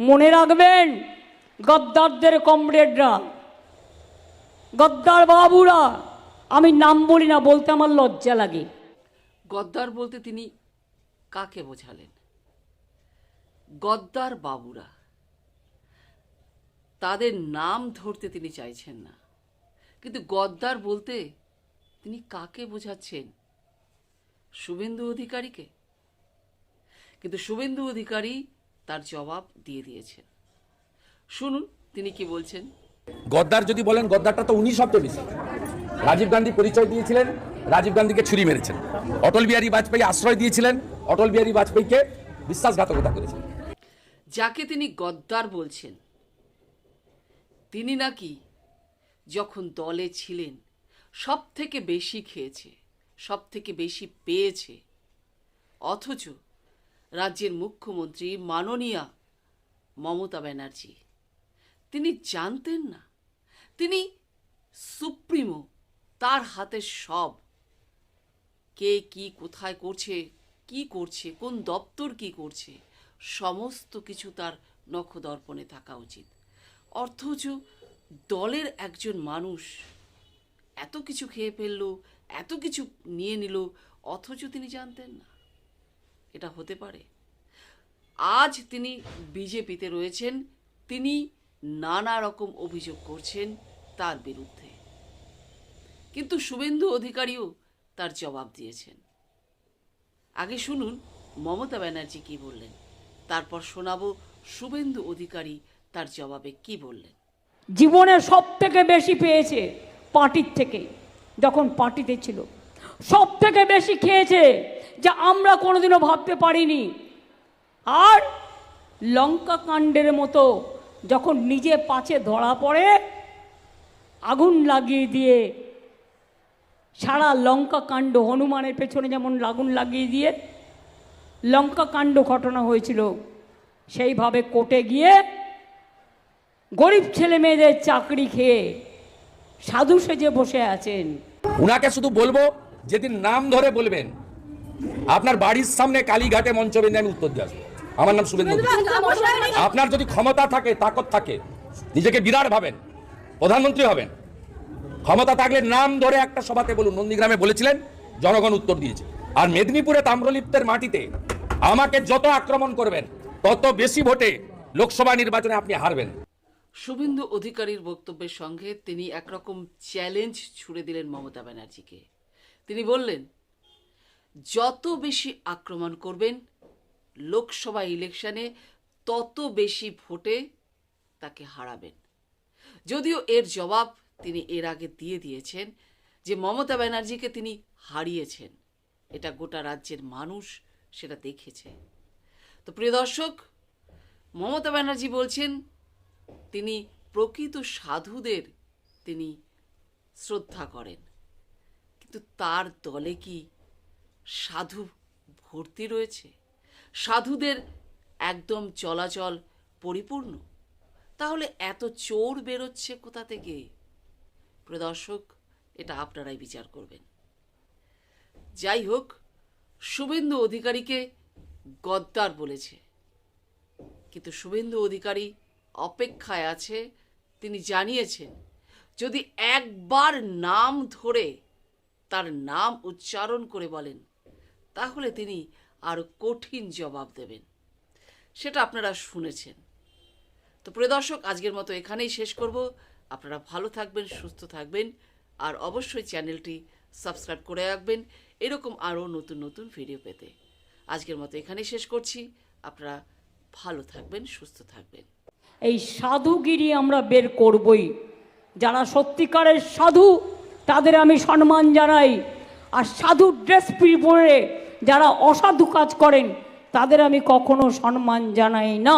মনে রাখবেন, গদ্দারদের কমরেডরা, গদ্দার বাবুরা, আমি নাম বলি না, বলতে আমার লজ্জা লাগে। গদ্দার বলতে তিনি কাকে বোঝালেন? গদ্দার বাবুরা, তাদের নাম ধরতে তিনি চাইছেন না। কিন্তু গদ্দার বলতে তিনি কাকে বোঝাচ্ছেন? শুভেন্দু অধিকারীকে। কিন্তু শুভেন্দু অধিকারী তার জবাব দিয়ে দিয়েছেন। শুনুন তিনি কি বলছেন? গদ্দার যদি বলেন গদ্দারটা তো উনি সবচেয়ে বেশি। রাজীব গান্ধী পরিচয় দিয়েছিলেন রাজীব গান্ধীকে ছুরি মেরেছেন। অটল বিহারী বাজপেয়ী আশ্রয় দিয়েছিলেন অটল বিহারী বাজপেয়ীকে বিশ্বাসঘাতকতা করেছেন। যাকে তিনি গদ্দার বলছেন তিনি নাকি যখন দলে ছিলেন সব থেকে বেশি খেয়েছে সব থেকে বেশি পেয়েছে অথচ রাজ্যের মুখ্যমন্ত্রী মাননীয়া মমতা ব্যানার্জি। তিনি জানতেন না। তিনি সুপ্রিমো, তার হাতে সব। কে কি কোথায় করছে, কি করছে, কোন দপ্তর কি করছে, সমস্ত কিছু তার নখদর্পণে থাকা উচিত। অথচ দলের একজন মানুষ এত কিছু খেয়ে ফেলল, এত কিছু নিয়ে নিল, অথচ তিনি জানতেন না। এটা হতে পারে। আজ তিনি বিজেপিতে রয়েছেন, তিনি নানা রকম অভিযোগ করছেন তার বিরুদ্ধে। কিন্তু শুভেন্দু অধিকারীও তার জবাব দিয়েছেন। আগে শুনুন, মমতা ব্যানার্জি কি বললেন, তারপর শোনাবো শুভেন্দু অধিকারী তার জবাবে কি বললেন। জীবনে সব থেকে বেশি পেয়েছে পার্টির থেকে, যখন পার্টিতে ছিল। সব থেকে বেশি খেয়েছে যা আমরা কোনোদিনও ভাবতে পারিনি। আর লঙ্কা কাণ্ডের মতো যখন নিজে পাছে ধরা পড়ে, আগুন লাগিয়ে দিয়ে সারা লঙ্কা কাণ্ড হনুমানের পেছনে যেমন আগুন লাগিয়ে দিয়ে লঙ্কা কাণ্ড ঘটনা হয়েছিল, সেইভাবে কোর্টে গিয়ে গরিব ছেলে মেয়েদের চাকরি খেয়ে সাধু সেজে বসে আছেন। উনাকে শুধু বলব যেদিন নাম ধরে বলবেন আপনার বাড়ির সামনে কালীঘাটে মঞ্চ বেঁধে আমি উত্তর দিয়ে আসব। আমার নাম শুভেন্দু আপনার যদি ক্ষমতা থাকে তাকত থাকে নিজেকে বিরাট ভাবেন প্রধানমন্ত্রী হবেন ক্ষমতা থাকলে নাম ধরে একটা সভাতে বলুন নন্দীগ্রামে বলেছিলেন জনগণ উত্তর দিয়েছে। আর মেদিনীপুরে তাম্রলিপ্তের মাটিতে আমাকে যত আক্রমণ করবেন তত বেশি ভোটে লোকসভা নির্বাচনে আপনি হারবেন। শুভেন্দু অধিকারীর বক্তব্যের সঙ্গে তিনি একরকম চ্যালেঞ্জ ছুড়ে দিলেন মমতা ব্যানার্জিকে। তিনি বললেন, যত বেশি আক্রমণ করবেন, লোকসভা ইলেকশনে তত বেশি ভোটে তাকে হারাবেন। যদিও এর জবাব তিনি এর আগে দিয়ে দিয়েছেন যে মমতা ব্যানার্জিকে তিনি হারিয়েছেন। এটা গোটা রাজ্যের মানুষ সেটা দেখেছে। তো প্রিয় দর্শক, মমতা ব্যানার্জি বলছেন, তিনি প্রকৃত সাধুদের তিনি শ্রদ্ধা করেন। কিন্তু তার দলে কি সাধু ভর্তি রয়েছে? সাধুদের একদম চলাচল পরিপূর্ণ? তাহলে এত চোর বেরোচ্ছে কোথা থেকে? প্রদর্শক এটা আপনারাই বিচার করবেন। যাই হোক, শুভেন্দু অধিকারীকে গদ্দার বলেছে। কিন্তু শুভেন্দু অধিকারী অপেক্ষায় আছে। তিনি জানিয়েছেন, যদি একবার নাম ধরে তার নাম উচ্চারণ করে বলেন। তাহলে তিনি আরও কঠিন জবাব দেবেন। সেটা আপনারা শুনেছেন। তো প্রিয় দর্শক, আজকের মতো এখানেই শেষ করব। আপনারা ভালো থাকবেন, সুস্থ থাকবেন, আর অবশ্যই চ্যানেলটি সাবস্ক্রাইব করে রাখবেন। এরকম আরও নতুন নতুন ভিডিও পেতে। আজকের মতো এখানেই শেষ করছি। আপনারা ভালো থাকবেন, সুস্থ থাকবেন। এই সাধুগিরি আমরা বের করবই। যারা সত্যিকারের সাধু তাদের আমি সম্মান জানাই। আর সাধু ড্রেস পরে যারা অসাধু কাজ করেন, তাদের আমি কখনো সম্মান জানাই না।